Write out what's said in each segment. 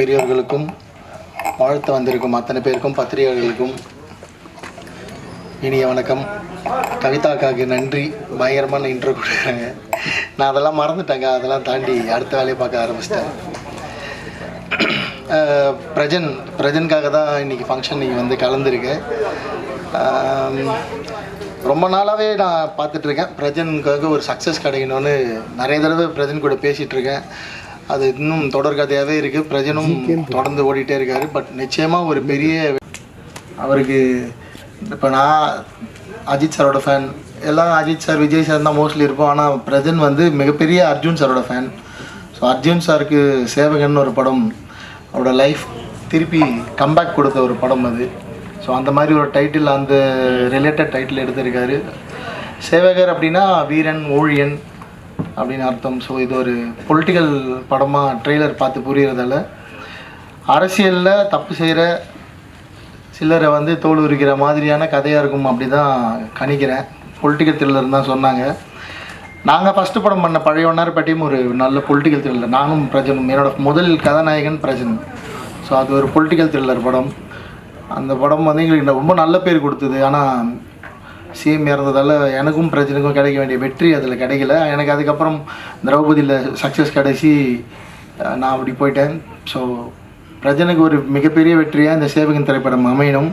பெரியவர்களுக்கும் வாழ்த்து வந்திருக்கும் அத்தனை பேருக்கும் பத்திரிகைகளுக்கும் இனிய வணக்கம். கவிதாக்காக்கு நன்றி. பயங்கரமான இன்ட்ரோ கொடுக்குறாங்க. நான் அதெல்லாம் மறந்துட்டேங்க. அதெல்லாம் தாண்டி அடுத்த வேலையை பார்க்க ஆரம்பிச்சிட்டேன். பிரஜன் பிரஜனுக்காக தான் இன்றைக்கி ஃபங்க்ஷன் நீங்கள் வந்து கலந்துருக்கேன் ரொம்ப நாளாகவே நான் பார்த்துட்ருக்கேன் பிரஜனுக்காக ஒரு சக்ஸஸ் கிடைக்கணும்னு நிறைய தடவை பிரஜன் கூட பேசிகிட்ருக்கேன் அது இன்னும் தொடர்கதையாகவே இருக்குது பிரஜனும் தொடர்ந்து ஓடிட்டே இருக்காரு. பட் நிச்சயமாக ஒரு பெரிய அவருக்கு இப்போ நான் அஜித் சாரோட ஃபேன் எல்லாம் அஜித் சார் விஜய் சார் தான் மோஸ்ட்லி இருப்போம். ஆனால் பிரஜன் வந்து மிகப்பெரிய அர்ஜுன் சாரோட ஃபேன் ஸோ அர்ஜுன் சாருக்கு சேவகன் ஒரு படம் அவரோட லைஃப் திருப்பி கம்பேக் கொடுத்த ஒரு படம் அது. ஸோ அந்த மாதிரி ஒரு டைட்டில் அந்த ரிலேட்டட் டைட்டில் எடுத்திருக்காரு. சேவகர் அப்படின்னா வீரன் ஊழியன். அப்படின்னு அர்த்தம். ஸோ இது ஒரு பொலிட்டிக்கல் படமாக ட்ரெய்லர் பார்த்து புரியறதால. அரசியலில் தப்பு செய்கிற சிலரை வந்து தோல் உரிக்கிற மாதிரியான கதையாக இருக்கும் அப்படி தான் கணிக்கிறேன். பொலிட்டிக்கல் த்ரில்லர் தான் சொன்னாங்க. நாங்கள் ஃபஸ்ட்டு படம் பண்ண பழைய ஒன்னார்பட்டியும் ஒரு நல்ல பொலிட்டிக்கல் த்ரில்லர் நானும் பிரஜனும் என்னோட முதல் கதாநாயகன் பிரஜன். ஸோ அது ஒரு பொலிட்டிக்கல் த்ரில்லர் படம். அந்த படம் வந்து எங்களுக்கு ரொம்ப நல்ல பேர் கொடுத்தது. ஆனால் சிஎம் இறந்ததால் எனக்கும் பிரச்சனைக்கும் கிடைக்க வேண்டிய வெற்றி அதில் கிடைக்கல. எனக்கு அதுக்கப்புறம் திரௌபதியில் சக்ஸஸ் கிடைச்சி நான் அப்படி போயிட்டேன். ஸோ பிரஜனுக்கு ஒரு மிகப்பெரிய வெற்றியாக இந்த சேவகன் திரைப்படம் அமையணும்.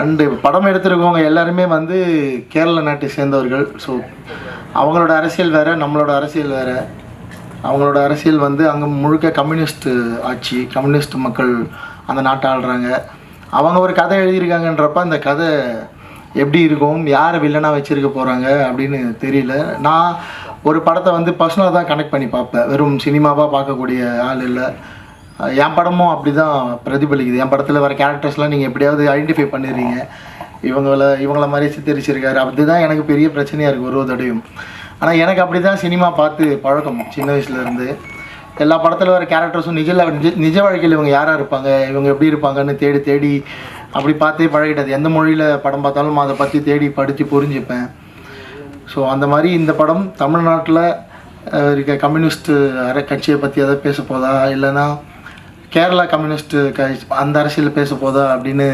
அண்டு படம் எடுத்திருக்கவங்க எல்லாருமே வந்து கேரள நாட்டை சேர்ந்தவர்கள். ஸோ அவங்களோட அரசியல் வேறு நம்மளோட அரசியல் வேறு. அவங்களோட அரசியல் வந்து அங்கே முழுக்க கம்யூனிஸ்ட் ஆட்சி கம்யூனிஸ்ட் மக்கள் அந்த நாட்டை ஆள்றாங்க. அவங்க ஒரு கதை எழுதியிருக்காங்கன்றப்ப அந்த கதை எப்படி இருக்கும்? யாரை வில்லனாக வச்சுருக்க போகிறாங்க அப்படின்னு தெரியல. நான் ஒரு படத்தை வந்து பர்சனலாக தான் கனெக்ட் பண்ணி பார்ப்பேன். வெறும் சினிமாவாக பார்க்கக்கூடிய ஆள் இல்லை. என் படமும் அப்படி தான் பிரதிபலிக்குது. என் படத்தில் வர கேரக்டர்ஸ்லாம் நீங்கள் எப்படியாவது ஐடென்டிஃபை பண்ணிடுறீங்க. இவங்கள இவங்கள மாதிரி சித்தரிச்சிருக்காரு. அப்படிதான் எனக்கு பெரிய பிரச்சனையாக இருக்குது ஒரு தடையும் ஆனால் எனக்கு அப்படி தான் சினிமா பார்த்து பழக்கம் சின்ன வயசுலேருந்து எல்லா படத்தில் வர கேரக்டர்ஸும் நிஜ நிஜ வாழ்க்கையில் இவங்க யாராக இருப்பாங்க? இவங்க எப்படி இருப்பாங்கன்னு தேடி தேடி அப்படி பார்த்தே பழகிட்டது எந்த மொழியில் படம் பார்த்தாலும் அதை பற்றி தேடி படித்து புரிஞ்சுப்பேன். ஸோ அந்த மாதிரி இந்த படம் தமிழ்நாட்டில் இருக்க கம்யூனிஸ்ட் அர கட்சியை பற்றி எதாவது பேச போதா? இல்லைன்னா கேரளா கம்யூனிஸ்ட் க அந்த அரசியல் பேச போதா அப்படின்னு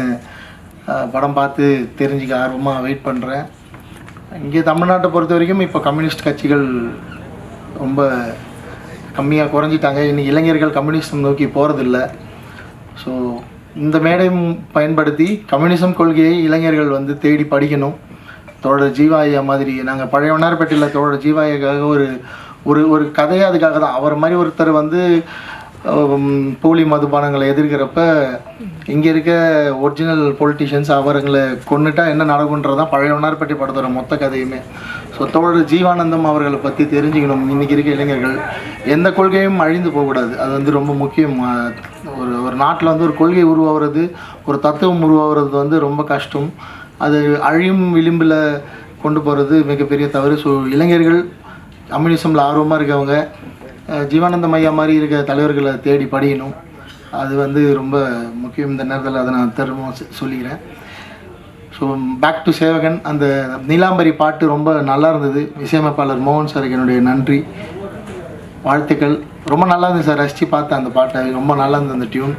படம் பார்த்து தெரிஞ்சுக்க ஆர்வமாக வெயிட் பண்ணுறேன் இங்கே தமிழ்நாட்டை பொறுத்த வரைக்கும் இப்போ கம்யூனிஸ்ட் கட்சிகள் ரொம்ப கம்மியாக குறைஞ்சிட்டாங்க. இன்னைக்கு இளைஞர்கள் கம்யூனிஸ்டம் நோக்கி போகிறதில்ல ஸோ இந்த மேடையும் பயன்படுத்தி கம்யூனிசம் கொள்கையை இளைஞர்கள் வந்து தேடி படிக்கணும். தோழர் ஜீவாயா மாதிரி நாங்கள் பழைய வண்ணார்பேட்டையில் தோழர் ஜீவாயாக்காக ஒரு ஒரு ஒரு கதையே அதுக்காக தான். அவர் மாதிரி ஒருத்தர் வந்து போலி மதுபானங்களை எதிர்க்கிறப்ப இங்கே இருக்க ஒரிஜினல் பொலிட்டிஷியன்ஸ் அவர்களை கொண்டுட்டா என்ன நடக்குன்றதான் பழைய வண்ணார்பேட்டை படத்தோட மொத்த கதையுமே. ஸோ தோழர் ஜீவானந்தம் அவர்களை பற்றி தெரிஞ்சுக்கணும். இன்றைக்கி இருக்க இளைஞர்கள் எந்த கொள்கையும் அழிந்து போகக்கூடாது. அது வந்து ரொம்ப முக்கியம் ஒரு ஒரு நாட்டில் வந்து ஒரு கொள்கை உருவாகிறது ஒரு தத்துவம் உருவாகிறது வந்து ரொம்ப கஷ்டம். அது அழியும் விளிம்பில் கொண்டு போகிறது மிகப்பெரிய தவறு. ஸோ இளைஞர்கள் கம்யூனிசமில் ஆர்வமாக இருக்கவங்க ஜீவானந்த மையா மாதிரி இருக்க தலைவர்களை தேடி படியணும். அது வந்து ரொம்ப முக்கியம் இந்த நேரத்தில் அதை நான் திரும்ப சொல்லிக்கிறேன். ஸோ பேக் டு சேவகன். அந்த நீலாம்பரி பாட்டு ரொம்ப நல்லா இருந்தது. இசையமைப்பாளர் மோகன் சாருக்கு என்னுடைய நன்றி. வாழ்த்துக்கள். ரொம்ப நல்லா இருந்தது சார். ரசித்து பார்த்தேன் அந்த பாட்டை. ரொம்ப நல்லா இருந்தது அந்த tune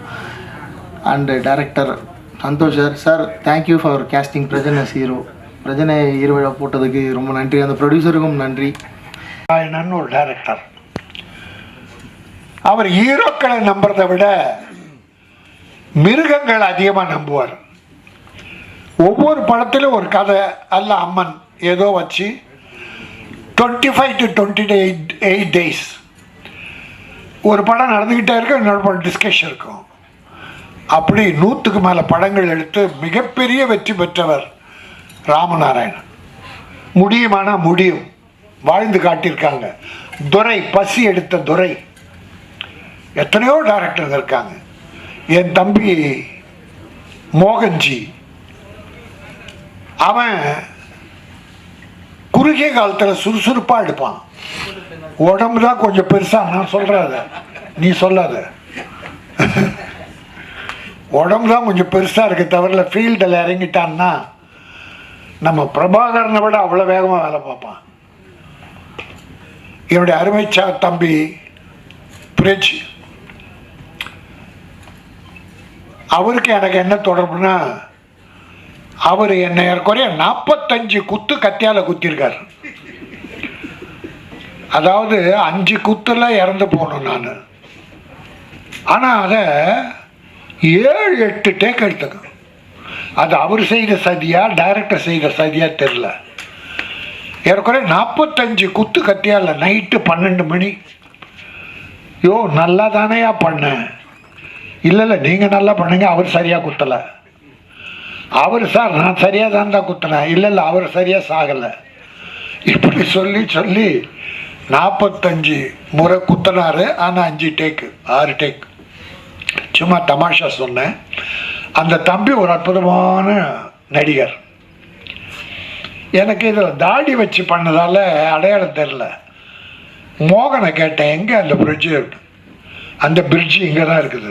and director Santhosh sir. Sir thank you for casting Prajan hero பிரஜனை ஹீரோவாக போட்டதுக்கு ரொம்ப நன்றி. அந்த ப்ரொடியூசருக்கும் நன்றி. நான் ஒரு டேரக்டர் அவர் ஹீரோக்களை நம்புறதை விட மிருகங்கள் அதிகமாக நம்புவார். ஒவ்வொரு படத்திலும் ஒரு கதை அல்ல அம்மன். ஏதோ வச்சு twenty five to twenty eight eight days ஒரு படம் நடந்துக்கிட்டே இருக்கும் இன்னொரு படம் டிஸ்கஷன் இருக்கும். அப்படி நூற்றுக்கு மேலே படங்கள் எடுத்து மிகப்பெரிய வெற்றி பெற்றவர் ராமநாராயணன். முடியுமானா முடியும். வாழ்ந்து காட்டியிருக்காங்க. துரை பசி எடுத்த துரை. எத்தனையோ டைரக்டர் இருக்காங்க. என் தம்பி மோகன்ஜி. அவன் குறுகிய காலத்தில் சுறுசுறுப்பாக எடுப்பான். உடம்பு தான் கொஞ்சம் பெருசாக நான் சொல்கிறாத நீ சொல்லாத. உடம்பு தான் கொஞ்சம் பெருசாக இருக்க தவிர ஃபீல்டில் இறங்கிட்டான்னா நம்ம பிரபாகரனை விட அவ்வளோ வேகமாக வேலை பார்ப்பான். என்னுடைய அருமைச்சா தம்பி பிரிட்ஜ் அவருக்கு எனக்கு என்ன தொடர்புனா அவர் என்னை ஏறக்குறைய நாற்பத்தஞ்சு குத்து கத்தியால் குத்திருக்கார். அதாவது அஞ்சு குத்துல இறந்து போனோம் நான். ஆனால் அதை ஏழு எட்டு டேக் எடுத்துக்கணும். அது அவர் செய்த சதியா டைரக்டர் செய்த சதியா தெரில ஏறக்குறைய நாற்பத்தஞ்சு குத்து கத்தியால் நைட்டு பன்னெண்டு மணி. யோ நல்லா தானேயா பண்ணேன் இல்லை இல்லை நீங்கள் நல்லா பண்ணுங்க அவர் சரியாக குத்தலை. அவர் சார் நான் சரியாக தான் தான் குத்தினேன். இல்லை இல்லை அவர் சரியாக சாகலை. இப்படி சொல்லி சொல்லி நாற்பத்தஞ்சு முறை குத்தினாரு. ஆனால் அஞ்சு டேக்கு ஆறு டேக் சும்மா தமாஷா சொன்னேன். அந்த தம்பி ஒரு அற்புதமான நடிகர். எனக்கு இதில் தாடி வச்சு பண்ணதால் அடையாளம் தெரில மோகனை கேட்டேன் எங்கே அந்த பிரிட்ஜு அந்த பிரிட்ஜு இங்கே தான் இருக்குது.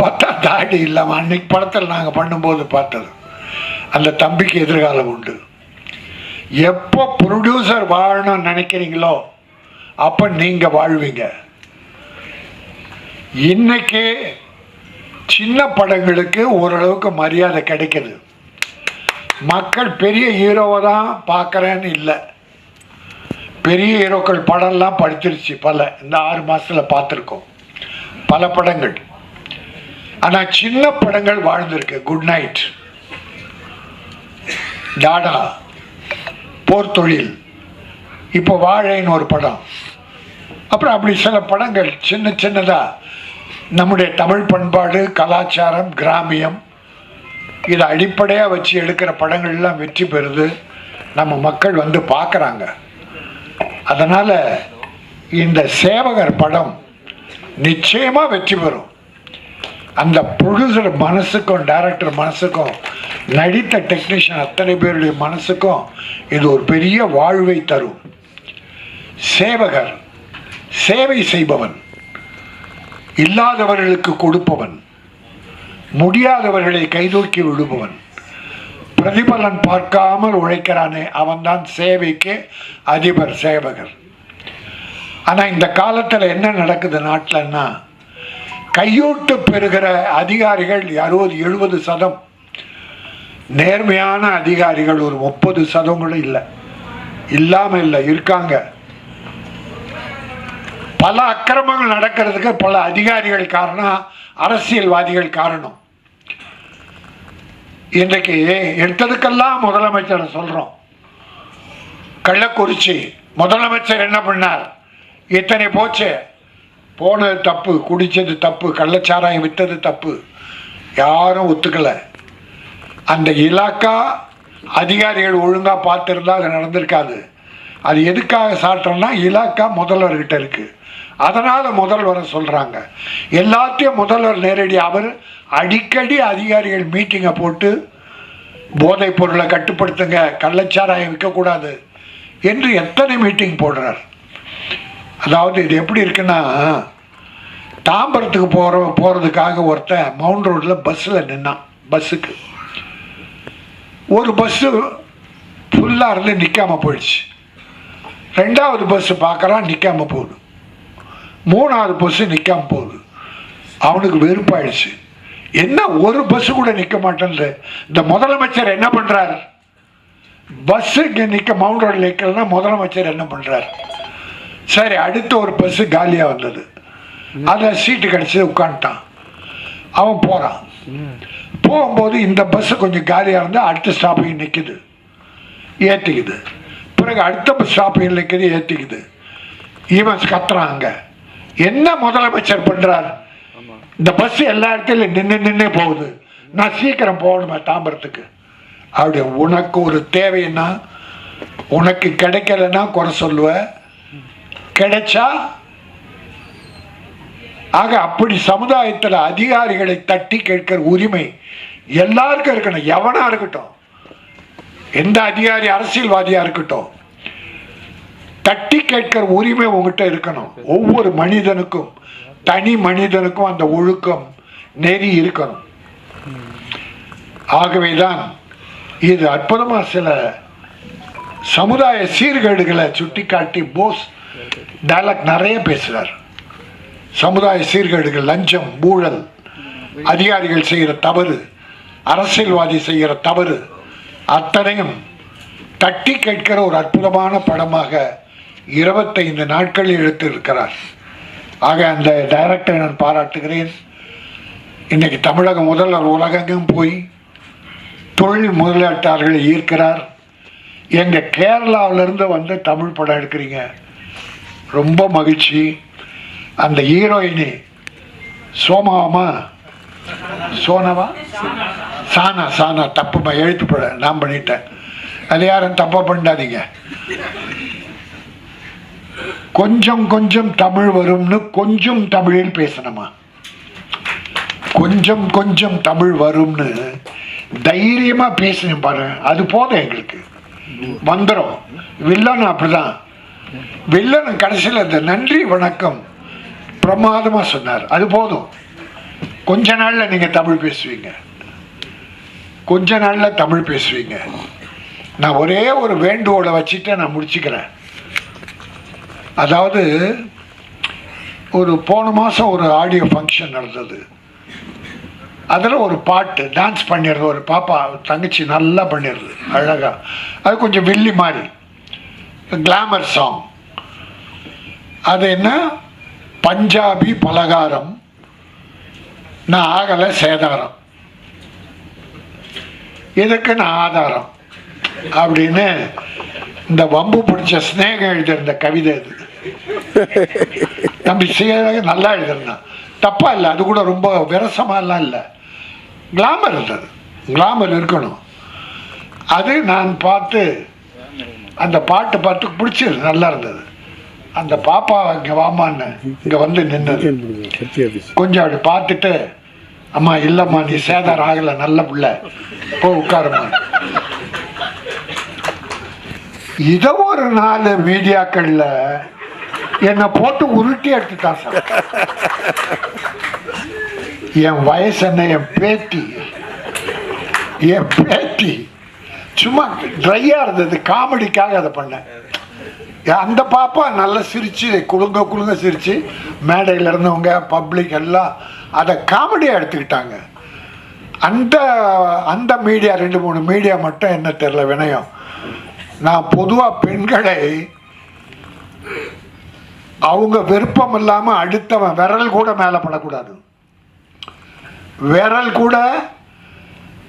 பார்த்தா தாடி இல்லாமல் அன்னைக்கு படத்தில் நாங்கள் பண்ணும்போது பார்த்தது. அந்த தம்பிக்கு எதிர்காலம் உண்டு. எப்போ ப்ரொடியூசர் வாழணும்னு நினைக்கிறீங்களோ அப்போ நீங்கள் வாழ்வீங்க. இன்னைக்கு சின்ன படங்களுக்கு ஓரளவுக்கு மரியாதை கிடைக்கிது. மக்கள் பெரிய ஹீரோவை தான் பார்க்குறேன்னு இல்லை. பெரிய ஹீரோக்கள் படம்லாம் படிச்சிருச்சு பல இந்த ஆறு மாதத்தில் பார்த்துருக்கோம். பல படங்கள். ஆனால் சின்ன படங்கள் வாழ்ந்திருக்கு. Good night tata. போர் தொழில் இப்போ வாழைன்னு ஒரு படம். அப்புறம் அப்படி சில படங்கள் சின்ன சின்னதாக நம்முடைய தமிழ் பண்பாடு கலாச்சாரம் கிராமியம் இதை அடிப்படையாக வச்சு எடுக்கிற படங்கள்லாம் வெற்றி பெறுது. நம்ம மக்கள் வந்து பார்க்குறாங்க. அதனால் இந்த சேவகர் படம் நிச்சயமாக வெற்றி பெறும். அந்த ப்ரொடியூசர் மனசுக்கும் டைரக்டர் மனசுக்கும் நடித்த டெக்னீஷியன் அத்தனை பேருடைய மனசுக்கும் இது ஒரு பெரிய வாழ்வை தரும். சேவகர் சேவை செய்பவன் இல்லாதவர்களுக்கு கொடுப்பவன் முடியாதவர்களை கைதூக்கி விடுபவன். பிரதிபலன் பார்க்காமல் உழைக்கிறானே அவன்தான் சேவைக்கு அதிபர் சேவகர். ஆனால் இந்த காலத்தில் என்ன நடக்குது நாட்டிலன்னா கையூட்டு பெறுகிற அதிகாரிகள் அறுபது எழுபது சதம். நேர்மையான அதிகாரிகள் ஒரு முப்பது சதம் கூட இல்லை. இல்லாமல் இல்லை இருக்காங்க. பல அக்கிரமங்கள் நடக்கிறதுக்கு பல அதிகாரிகள் காரணம் அரசியல்வாதிகள் காரணம். இன்றைக்கு எடுத்ததுக்கெல்லாம் முதலமைச்சரை சொல்கிறோம் கள்ளக்குறிச்சி முதலமைச்சர் என்ன பண்ணார்? இத்தனை போச்சு. போனது தப்பு குடித்தது தப்பு கள்ளச்சாராயம் விற்றது தப்பு. யாரும் ஒத்துக்கலை. அந்த இலாக்கா அதிகாரிகள் ஒழுங்காக பார்த்துருந்தா அது நடந்திருக்காது. அது எதுக்காக சாட்டோன்னா இலாக்கா முதல்வர்கிட்ட இருக்குது அதனால் முதல்வரை சொல்கிறாங்க எல்லாத்தையும் முதல்வர் நேரடி அவர் அடிக்கடி அதிகாரிகள் மீட்டிங்கை போட்டு போதைப் பொருளை கட்டுப்படுத்துங்க கள்ளச்சாராயம் விற்கக்கூடாது என்று எத்தனை மீட்டிங் போடுறார். அதாவது இது எப்படி இருக்குன்னா தாம்பரத்துக்கு போகிற போகிறதுக்காக ஒருத்தன் மவுண்ட் ரோட்டில் பஸ்ஸில் நின்னான் பஸ்ஸுக்கு. ஒரு பஸ்ஸு ஃபுல்லாக இருந்து நிற்காம போயிடுச்சு. ரெண்டாவது பஸ்ஸு பார்க்குறான் நிற்காமல் போகுது. மூணாவது பஸ்ஸு நிற்காமல் போகுது. அவனுக்கு வெறுப்பாயிடுச்சு. என்ன ஒரு பஸ்ஸு கூட நிற்க மாட்டேன்து இந்த முதலமைச்சர் என்ன பண்ணுறாரு பஸ்ஸு இங்கே நிற்க மவுண்ட் ரோடில் நிற்கிறதுனா முதலமைச்சர் என்ன பண்ணுறார் சரி அடுத்த ஒரு பஸ்ஸு காலியாக வந்தது. அதில் சீட்டு கிடச்சி உட்காந்துட்டான் அவன் போகிறான் போகும்போது இந்த பஸ்ஸு கொஞ்சம் காலியாக இருந்தால் அடுத்த ஸ்டாப்பிங் நிற்குது ஏற்றிக்குது பிறகு அடுத்த பஸ் ஸ்டாப்பிங் நிற்குது ஏற்றிக்குது இவன் கத்துறான் அங்கே. என்ன முதலமைச்சர் பண்ணுறார் இந்த பஸ் எல்லா இடத்துலையும் நின்று நின்னே போகுது. நான் சீக்கிரம் போகணுமே தாம்பரத்துக்கு. அப்படி உனக்கு ஒரு தேவைன்னா உனக்கு கிடைக்கலன்னா குறை சொல்லுவ. கிடைச்சா ஆக அப்படி சமுதாயத்தில் அதிகாரிகளை தட்டி கேட்கிற உரிமை எல்லாருக்கும் இருக்கணும். எவனா இருக்கட்டும். எந்த அதிகாரி அரசியல்வாதியா இருக்கட்டும். தட்டி கேட்கிற உரிமை உங்ககிட்ட இருக்கணும். ஒவ்வொரு மனிதனுக்கும் தனி மனிதனுக்கும் அந்த ஒழுக்கம் நெறி இருக்கணும். ஆகவேதான் இது அற்புதமா சில சமுதாய சீர்கேடுகளை சுட்டிக்காட்டி போஸ் டைலாக் நிறைய பேசுகிறார் சமுதாய சீர்கேடுகள் லஞ்சம் ஊழல் அதிகாரிகள் செய்கிற தவறு அரசியல்வாதி செய்கிற தவறு அத்தனையும் தட்டி கேட்கிற ஒரு அற்புதமான படமாக இருபத்தைந்து நாட்கள் எடுத்திருக்கிறார் ஆக அந்த டைரக்டரை நான் பாராட்டுகிறேன். இன்னைக்கு தமிழக முதல்வர் உலகெங்கும் போய் தொழில் முதலீட்டாளர்களை ஈர்க்கிறார். எங்கள் கேரளாவிலேருந்து வந்து தமிழ் படம் எடுக்கிறீங்க. ரொம்ப மகிழ்ச்சி. அந்த ஹீரோயினி சோமாவமா சோனவா? சானா சானா தப்புமா எழுத்து போட நான் பண்ணிட்டேன். அது யாரும் தப்பாக பண்ணாதீங்க கொஞ்சம் கொஞ்சம் தமிழ் வரும்னு கொஞ்சம் தமிழில் பேசணுமா? கொஞ்சம் கொஞ்சம் தமிழ் வரும்னு தைரியமா பேசணும் பாரு. அது போதும் எங்களுக்கு. வந்துடும் வில்லன் அப்படிதான். வில்லன் கடைசியில் இந்த நன்றி வணக்கம். பிரமாதமாக சொன்னார். அது போதும். கொஞ்ச நாளில் நீங்கள் தமிழ் பேசுவீங்க. கொஞ்ச நாளில் தமிழ் பேசுவீங்க. நான் ஒரே ஒரு வேண்டுகோளை வச்சுட்டு நான் முடிச்சுக்கிறேன். அதாவது ஒரு போன மாதம் ஒரு ஆடியோ ஃபங்க்ஷன் நடந்தது. அதில் ஒரு பாட்டு டான்ஸ் பண்ணிடுறது. ஒரு பாப்பா தங்கச்சி நல்லா பண்ணிடுது அழகாக அது கொஞ்சம் வில்லி மாதிரி. கிளாமர் சாங் அது என்ன? பஞ்சாபி பலகாரம். நான் ஆகலை சேதாரம். இதுக்கு நான் ஆதாரம்? அப்படின்னு இந்த வம்பு பிடிச்ச ஸ்னேகம் எழுதியிருந்த கவிதை இது தம்பி சீரக நல்லா எழுதிருந்தான் தப்பா இல்லை அது கூட ரொம்ப விரசமாலாம் இல்லை. கிளாமர் இருந்தது கிளாமர் இருக்கணும். அது நான் பார்த்து அந்த பாட்டு பார்த்து பிடிச்சிரு நல்லா இருந்தது. அந்த பாப்பா இங்கே வாமான்னு இங்கே வந்து நின்று கொஞ்சம் அப்படி பார்த்துட்டு அம்மா இல்லைம்மா நீ சேதாரம் ஆகலை நல்ல பிள்ளை. போ உட்காருமா இதை ஒரு நாலு மீடியாக்கள்ல என்னை போட்டு உருட்டி எடுத்துட்டான் சார். என் வயசு என்ன என் பேட்டி என் பேட்டி சும்மா ட்ரையாக இருந்தது. காமெடிக்காக அதை பண்ணேன். அந்த பாப்பா நல்லா சிரிச்சு குலுங்க குலுங்க சிரிச்சு மேடையில் இருந்தவங்க பப்ளிக் எல்லாம் அதை காமெடியாக எடுத்துக்கிட்டாங்க. அந்த அந்த மீடியா ரெண்டு மூணு மீடியா மட்டும் என்ன தெரில வினயம். நான் பொதுவாக பெண்களை அவங்க விருப்பம் இல்லாமல் அடுத்தவன் விரல் கூட மேலே படக்கூடாது. விரல் கூட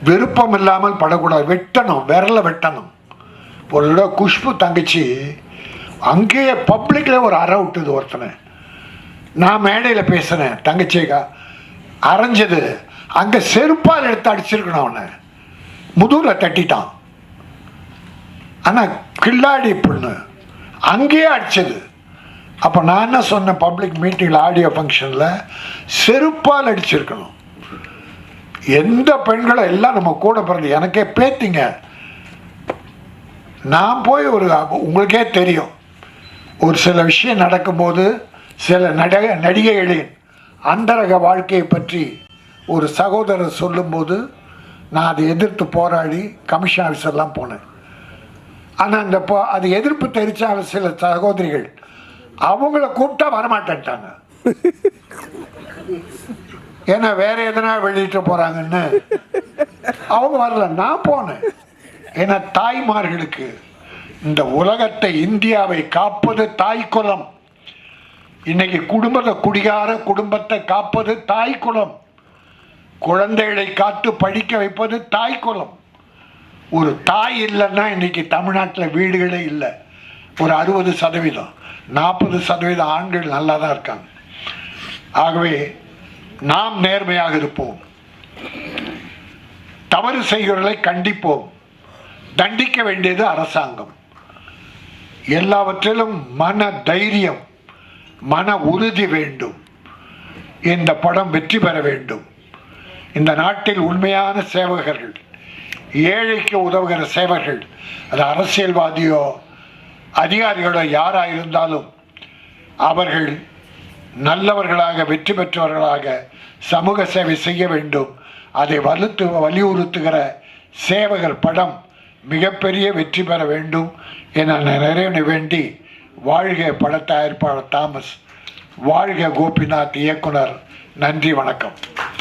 விருப்பம் இல்லாமல் படக்கூடாது. வெட்டணும் விரலை வெட்டணும். ஒரு குஷ்பு தங்கச்சி அங்கேயே பப்ளிக்கில் ஒரு அற விட்டுது ஒருத்தனை. நான் மேடையில் பேசினேன் தங்கச்சிக்கா. அரைஞ்சது. அங்கே செருப்பால் எடுத்து அடிச்சிருக்கணும் அவனை. முதுகில் தட்டிட்டான். ஆனால் கில்லாடி பொண்ணு. அங்கேயே அடித்தது அப்போ நான் என்ன சொன்னேன் பப்ளிக் மீட்டிங்கில் ஆடியோ ஃபங்க்ஷனில் செருப்பால் அடிச்சிருக்கணும். எந்த பெண்களும் எல்லாம் நம்ம கூட பிறந்து எனக்கே பேத்திங்க. நான் போய் ஒரு உங்களுக்கே தெரியும். ஒரு சில விஷயம் நடக்கும்போது சில நடக நடிகைகளின் அந்தரக வாழ்க்கையை பற்றி ஒரு சகோதரர் சொல்லும்போது நான் அதை எதிர்த்து போராடி கமிஷன் ஆஃபீஸர்லாம் போனேன். ஆனால் அந்த போ அது எதிர்ப்பு தெரிச்சால் சில சகோதரிகள். அவங்கள கூப்பிட்டா வரமாட்டேன்ட்டாங்க. ஏன்னா வேற எதனா வெளியிட்டு போகிறாங்கன்னு அவங்க வரல. நான் போனேன். ஏன்னா தாய்மார்களுக்கு இந்த உலகத்தை இந்தியாவை காப்பது தாய் குலம். இன்னைக்கு குடும்பத்தை குடிகார குடும்பத்தை காப்பது தாய் குலம். குழந்தைகளை காத்து படிக்க வைப்பது தாய் ஒரு தாய் இல்லைன்னா இன்னைக்கு தமிழ்நாட்டில் வீடுகளே இல்லை. ஒரு அறுபது சதவீதம் நாற்பது சதவீதம் ஆண்கள் நல்லா தான் இருக்காங்க. ஆகவே நாம் நேர்மையாக இருப்போம். தவறு செய்கிறவர்களை கண்டிப்போம். தண்டிக்க வேண்டியது அரசாங்கம். எல்லாவற்றிலும் மன தைரியம் மன உறுதி வேண்டும். இந்த படம் வெற்றி பெற வேண்டும். இந்த நாட்டில் உண்மையான சேவகர்கள் ஏழைக்கு உதவுகிற சேவகர்கள் அது அரசியல்வாதியோ அதிகாரிகளோ யாராக இருந்தாலும் அவர்கள் நல்லவர்களாக வெற்றி பெற்றவர்களாக சமூக சேவை செய்ய வேண்டும். அதை வலுத்து வலியுறுத்துகிற சேவகர் படம் மிகப்பெரிய வெற்றி பெற வேண்டும் என நான் நிறைவு வேண்டி வாழ்க பட தயாரிப்பாளர் தாமஸ் வாழ்க கோபிநாத் இயக்குனர். நன்றி வணக்கம்.